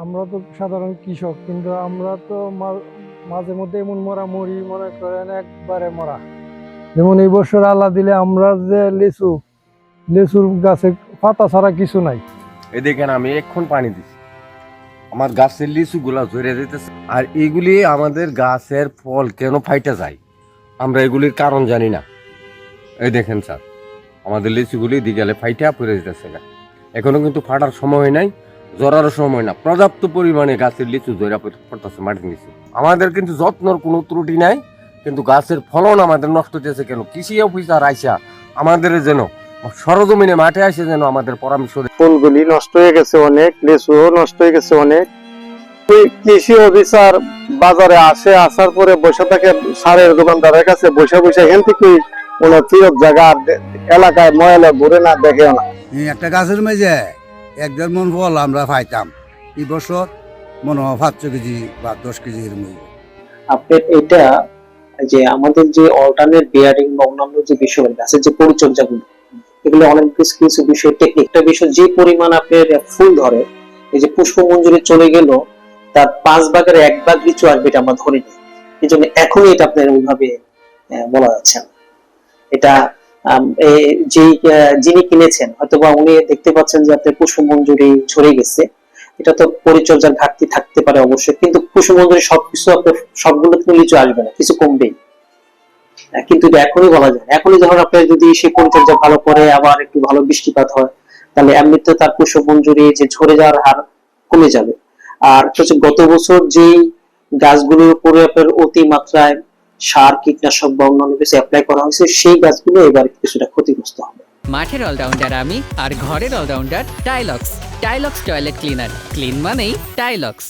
আমরা তো সাধারণ কৃষক, কিন্তু আমরা তো মাঝে মধ্যে এমন মরা মরি মনে করেন একবারে মরা। যেমন এই বছর আল্লাহ দিলে আমরা যে লিচু, লিচুর গাছে পাতা ছাড়া কিছু নাই। এই দেখেন, আমি এক্ষণ পানি দিছি। আমার গাছের লিচু গুলা ঝরে যেতেছে। আর এগুলি আমাদের গাছের ফল কেন ফাইটা যায়? আমরা এগুলির কারণ জানি না। এই দেখেন স্যার, আমাদের লিচুগুলি দিগালে ফাইটা পড়ে যেতেছে গা। এখনও কিন্তু ফাটার সময় নাই। জরারও সময় না পর্যাপ্ত পরিমাণে গাছের লিচু জোরা পড়তেছে মাটির নিচে আমাদের কিন্তু যত্নর কোনো ত্রুটি নাই কিন্তু গাছের ফলন আমাদের নষ্ট হতেছে কেন? কৃষি অফিসার আইসা আমাদের যেন সরজমিনে মাঠে আসে যেন আমাদের পরামর্শ ফুলগুলি নষ্ট হয়ে গেছে অনেক লেচুও নষ্ট হয়ে গেছে অনেক। কৃষি অফিসার বাজারে আসে আসার পরে বসে থাকে সারের দোকানদারের কাছে বসে বসে এখান থেকে ওনার ফিরত জায়গা এলাকায় ময়লা ঘুরে না দেখে না। একটা গাছের মেঝে এক দেড় মন ফল আমরা পাইতাম। এই বছর মনে হয় পাঁচশো কেজি বা দশ কেজি এরকম। আপনার এটা যে আমাদের যে অল্টারনেট বিয়ারিং বা অন্যান্য যে যে পরিচর্যাগুলো, এগুলো অনেক কিছু কিছু বিষয় টেকনিকটা বিষয়, যে পরিমাণ আপনার ফুল ধরে, এই যে পুষ্পমঞ্জুরি চলে গেল, তার পাঁচ ভাগের এক ভাগ লিচু আসবে এটা আমরা ধরে নিই এই জন্য এখনই এটা আপনার ওইভাবে বলা যাচ্ছে না। এটা আহ, যিনি কিনেছেন হয়তো বা উনি দেখতে পাচ্ছেন যে আপনার পুষ্পমঞ্জুরি ঝরে গেছে। এটা তো পরিচর্যার ঘাটতি থাকতে পারে অবশ্যই কিন্তু কুসুমঞ্জুরি সবকিছু আপনার সবগুলো থেকে লিচু আসবে না কিছু কমবেই। কিন্তু এটা এখনই বলা যায় এখনই যখন আপনার যদি সেই পরিচর্যা ভালো করে আবার একটু ভালো বৃষ্টিপাত হয় তাহলে এমনিতে তার কুসুমঞ্জুরি যে ঝরে যাওয়ার হার কমে যাবে। আর হচ্ছে গত বছর যেই গাছগুলোর উপরে আপনার অতি মাত্রায় সার, কীটনাশক বা অন্যান্য কিছু অ্যাপ্লাই করা হয়েছে, সেই গাছগুলো এবার কিছুটা ক্ষতিগ্রস্ত হবে। মাঠের অলরাউন্ডার আমি আর ঘরের allrounder Tilex Tilex toilet cleaner clean মানেই টাইলক্স